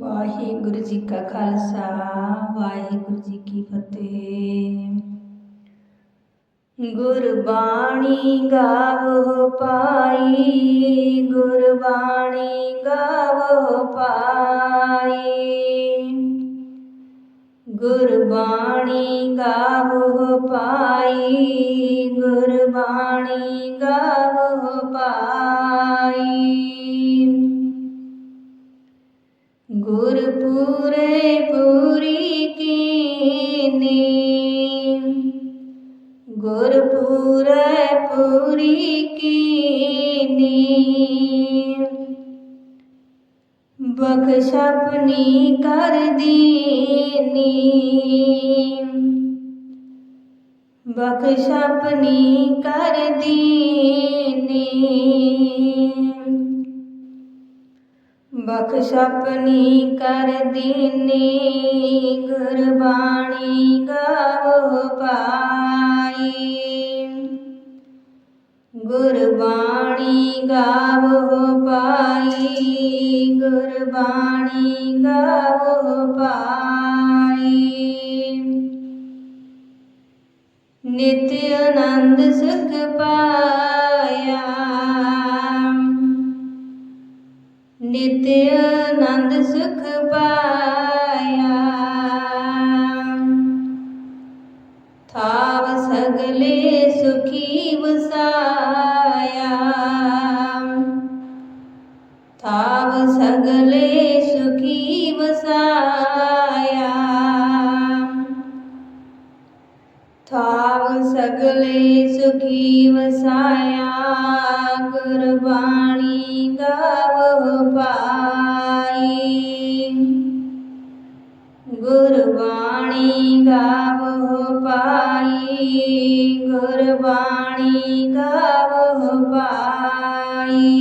ਵਾਹਿਗੁਰੂ ਜੀ ਕਾ ਖਾਲਸਾ, ਵਾਹਿਗੁਰੂ ਜੀ ਕੀ ਫਤਿਹ। ਗੁਰਬਾਣੀ ਗਾਵੋ ਪਾਈ ਗੁਰਬਾਣੀ ਗਾਵੋ ਪਾਈ ਗੁਰਬਾਣੀ ਗਾਵੋ ਪਾਈ ਗੁਰਬਾਣੀ ਗਾਵੋ ਪਾਈ ਗੁਰਪੂਰੇ ਪੂਰੀ ਕੀਨੀ। ਗੁਰਪੂਰੇ ਪੂਰੀ ਕੀਨੀ। ਬਖਸ਼ ਆਪਣੀ ਕਰ ਦੀਨੀ। ਬਖਸ਼ ਆਪਣੀ ਕਰ ਦੀਨੀ। ਬਖਸ਼ ਆਪਣੀ ਕਰ ਦੀਨੀ, ਗੁਰਬਾਣੀ ਗਾਵੋ ਪਾਈ ਗੁਰਬਾਣੀ ਗਾਵੋ ਪਾਈ ਗੁਰਬਾਣੀ ਗਾਵੋ ਪਾਈ ਨਿਤ ਆਨੰਦ ਸੁਖ ਪਾਈ ਨਿਤ ਆਨੰਦ ਸੁਖ ਪਾਇਆ। ਥਾਵ ਸਗਲੇ ਸੁਖੀ ਵਸਾਇਆ। ਥਾਵ ਸਗਲੇ ਸੁਖੀ ਵਸਾਇਆ। ਥਾਵ ਸਗਲੇ ਸੁਖੀ ਵਸਾਇਆ ਗੁਰਬਾਣੀ ਗਾਵੋ ਪਾਈ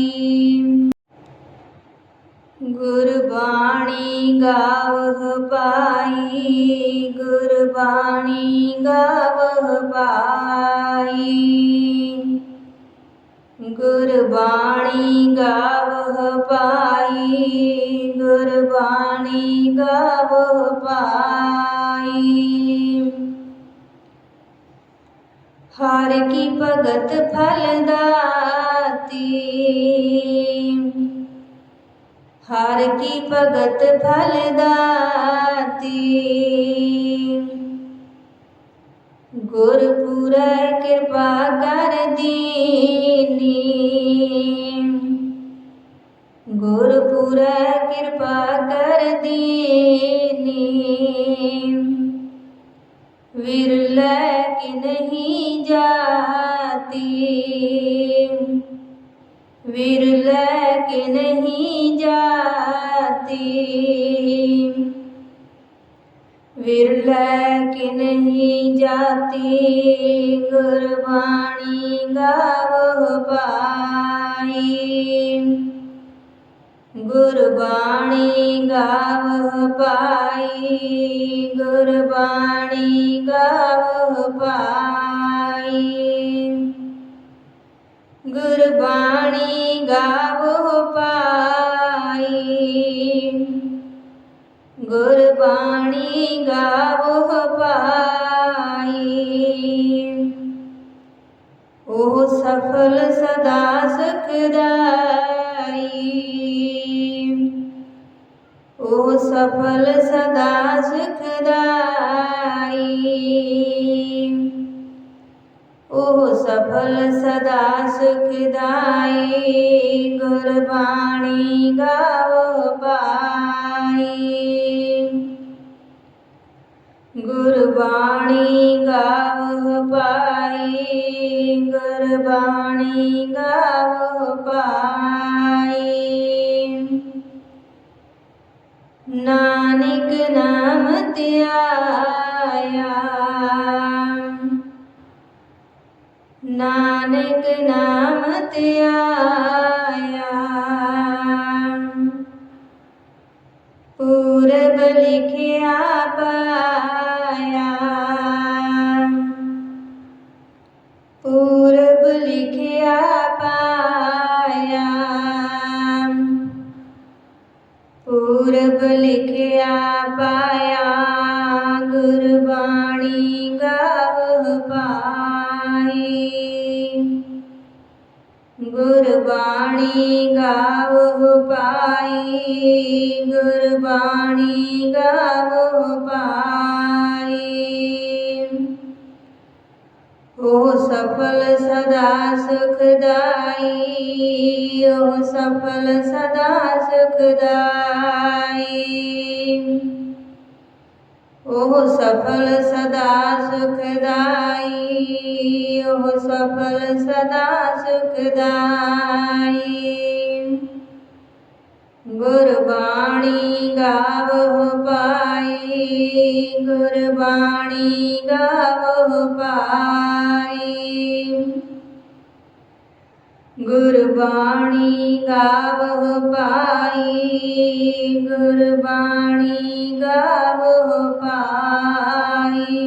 ਗੁਰਬਾਣੀ ਗਾਵੋ ਪਾਈ ਗੁਰਬਾਣੀ ਗਾਵੋ ਪਾਈ ਗੁਰਬਾਣੀ ਗਾਵੋ ਪਾਈ ਗੁਰਬਾਣੀ ਗਾਵੋ ਪਾਈ ਹਾਰ ਕੀ ਭਗਤ ਫਲ ਦਾਤੀ। ਹਰ ਕੀ ਭਗਤ ਫਲ ਦਾਤੀ। ਗੁਰਪੁਰੈ ਕਿਰਪਾ ਕਰ ਦੀਨੀ। ਗੁਰਪੁਰੈ ਕਿਰਪਾ ਕਰ ਦੀਨੀ। ਵਿਰਲੇ ਕਿ ਨਹੀਂ ਜਾਤੀ। ਵਿਰਲੇ ਕਿ ਨਹੀਂ ਜਾਤੀ। ਵਿਰਲੇ ਕਿ ਨਹੀਂ ਜਾਤੀ, ਗੁਰਬਾਣੀ ਗਾਵੋ ਪਾਈ ਗੁਰਬਾਣੀ ਗਾਵੋ ਪਾਈ ਗੁਰਬਾਣੀ ਗਾਵੋ ਪਾਈ ਗੁਰਬਾਣੀ ਗਾਵੋ ਪਾਈ। ਗੁਰਬਾਣੀ ਗਾਵੋ ਪਾਈ। ਉਹ ਸਫਲ ਸਦਾ ਉਹ ਸਫਲ ਸਦਾ ਸੁਖਦਾਈ ਗੁਰਬਾਣੀ ਗਾਵੋ ਪਾਈ ਗੁਰਬਾਣੀ ਗਾਵੋ ਪਾਈ ਗੁਰਬਾਣੀ ਗਾਵੋ ਪਾਈ ਨਾਨਕ ਨਾਮ ਧਿਆਇਆ। ਨਾਨਕ ਨਾਮ ਧਿਆਇਆ ਪੂਰਬ ਲਿਖਿਆ ਪਾਇਆ। ਪੂਰਬ ਲਿਖਿਆ ਪਾਇਆ। ਪੂਰਬ ਲਿਖਿਆ ਪਾਇਆ। ਗੁਰਬਾਣੀ ਗਾਵ ਪਾਈ ਗੁਰਬਾਣੀ ਗਾਵ ਪਾਈ ਗੁਰਬਾਣੀ ਗਾਵ ਪਾਈ ਉਹ ਸਫਲ ਸਦਾ ਸੁਖਦਾਈ ਉਹ ਸਫਲ ਸਦਾ ਸੁਖਦਾਈ। ਉਹ ਸਫਲ ਸਦਾ ਸੁਖਦਾਈ ਉਹ ਸਫਲ ਸਦਾ ਸੁਖਦਾਈ ਗੁਰਬਾਣੀ ਗਾਵੋ ਪਾਈ ਗੁਰਬਾਣੀ ਗਾਵੋ ਪਾਈ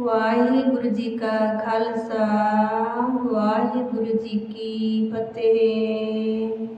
ਵਾਹਿਗੁਰੂ ਜੀ ਕਾ ਖਾਲਸਾ ਵਾਹਿਗੁਰੂ ਜੀ ਕੀ ਫਤਿਹ।